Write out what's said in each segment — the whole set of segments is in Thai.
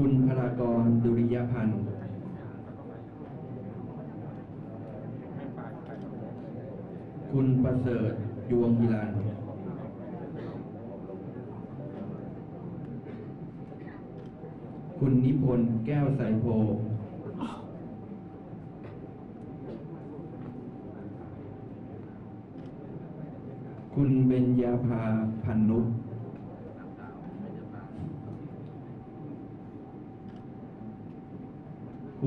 คุณพรากรดุริยพันธ์คุณประเสริฐยวงฮิรันคุณนิพนธ์แก้วใสโพ คุณเบญญาภาพันนุ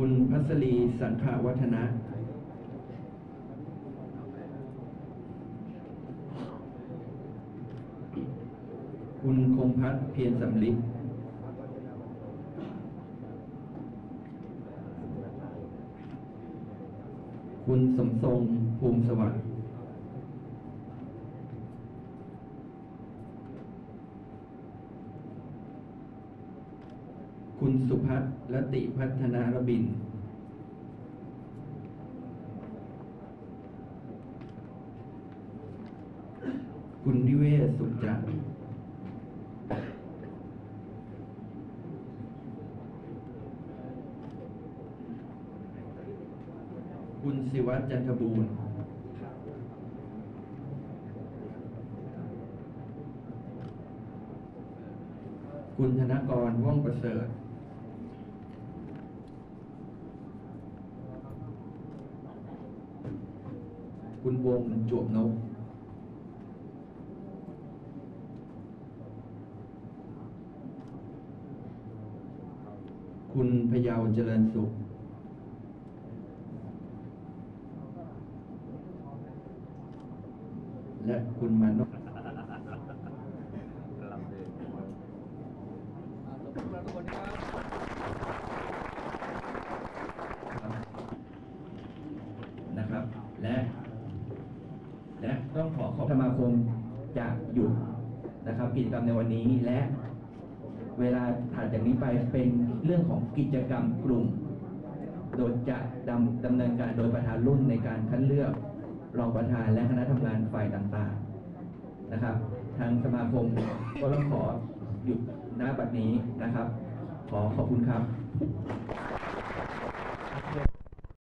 คุณพัสรีสังขวัฒนะ คุณคงพัฒน์เพียรสำลิดคุณสมทรงภูมิสวัสดิ์ คุณสุพัฒน์รติพัฒนารบิน คุณนิเวศสุขจันทร์คุณศิวัตรจันทบูรณ์คุณธนกรว่องประเสริฐ คุณวงจวบนก คุณพยาวเจริญสุข และคุณมานพลำเดิน อ่าขอบคุณทุกคนครับ นะครับ และ และ ต้องขอขอบสมาคมจะหยุดนะครับ กิจกรรมในวันนี้และเวลาถัดจากนี้ไปเป็นเรื่องของกิจกรรมกลุ่ม โดยจะดำดำเนินการโดยประธานรุ่นในการคัดเลือกรองประธานและคณะทำงานฝ่ายต่างๆนะครับ ทางสมาคมก็ต้องขอหยุดณบัดนี้นะครับ ขอขอบคุณครับ